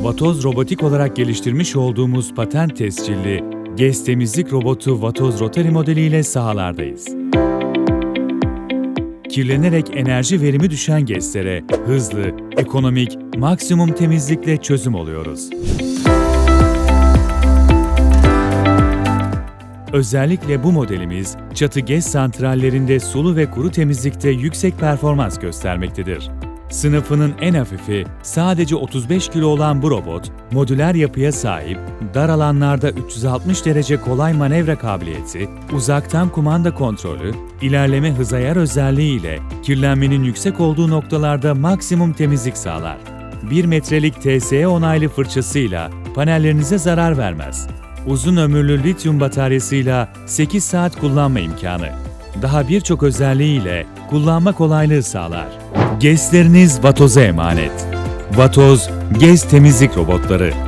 Vatoz Robotik olarak geliştirmiş olduğumuz patent tescilli GES temizlik robotu Vatoz Rotary modeliyle sahalardayız. Kirlenerek enerji verimi düşen GES'lere hızlı, ekonomik, maksimum temizlikle çözüm oluyoruz. Özellikle bu modelimiz çatı GES santrallerinde sulu ve kuru temizlikte yüksek performans göstermektedir. Sınıfının en hafifi sadece 35 kilo olan bu robot, modüler yapıya sahip, dar alanlarda 360 derece kolay manevra kabiliyeti, uzaktan kumanda kontrolü, ilerleme hız ayar özelliği ile kirlenmenin yüksek olduğu noktalarda maksimum temizlik sağlar. 1 metrelik TSE onaylı fırçasıyla panellerinize zarar vermez. Uzun ömürlü lityum bataryasıyla 8 saat kullanma imkanı. Daha birçok özelliğiyle kullanma kolaylığı sağlar. GES'leriniz Vatoz'a emanet. Vatoz, GES temizlik robotları.